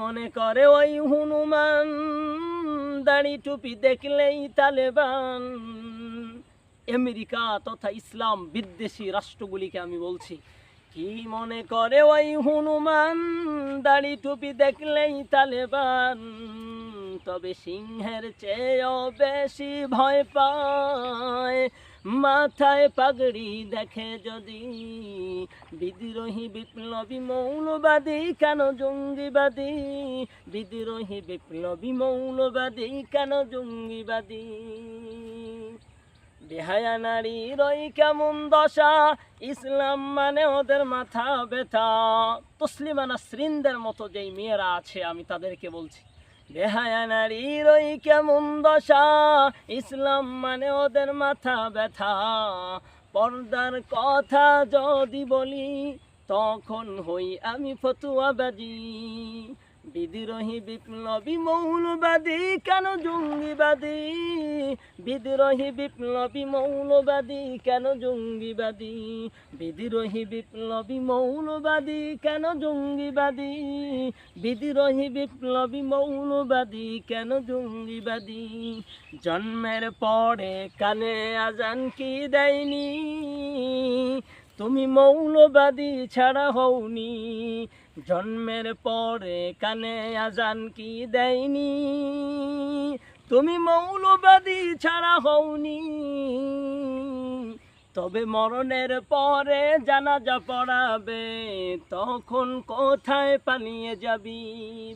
মনে করে ওই হনুমান, দাড়ি টুপি দেখলেই তালেবান। আমেরিকা তথা ইসলাম বিদ্বেষী রাষ্ট্রগুলিকে আমি বলছি, কি মনে করে ওই হনুমান, দাড়ি টুপি দেখলেই তালেবান? তবে সিংহের চেয়েও বেশি ভয় পায় মাথায় পাগড়ি দেখে যদি বিদ্রোহী বিপ্লবী মৌলবাদী, কেন জঙ্গিবাদী? বিদ্রোহী বিপ্লবী মৌলবাদী, কেন জঙ্গিবাদী? বেহায়া নারী রই কেমন দশা? ইসলাম মানে ওদের মাথা ব্যথা। তসলিমানা শ্রিনদের মতো যেই মেয়েরা আছে, আমি তাদেরকে বলছি। কেমন ইসলাম মানে ওদের মাথা ব্যথা। পর্দার কথা যদি বলি তখন হই আমি ফতুয়াবাজি বিদ্রোহী বিপ্লবী মৌলবাদী, কেন জঙ্গিবাদী? বিদ্রোহী বিপ্লবী মৌলবাদী, কেন জঙ্গিবাদী? বিদ্রোহী বিপ্লবী মৌলবাদী, কেন জঙ্গিবাদী? বিদ্রোহী বিপ্লবী মৌলবাদী, কেন জঙ্গিবাদী? জন্মের পরে কানে আজান কি দেয়নি? তুমি মৌলবাদী ছাড়া হওনি। জন্মের পরে কানে আজান কি দেয়নি? তুমি মৌলবাদী ছাড়া হওনি। তবে মরণের পরে জানাজা পড়াবে, তখন কোথায় পালিয়ে যাবি?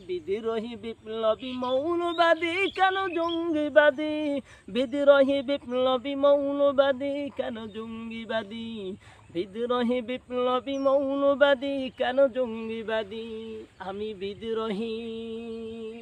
বিদ্রোহী বিপ্লবী মৌলবাদী কেন জঙ্গিবাদী? বিদ্রোহী বিপ্লবী মৌলবাদী কেন জঙ্গিবাদী? বিদ্রোহী বিপ্লবী মৌলবাদী কেন জঙ্গিবাদী? আমি বিদ্রোহী।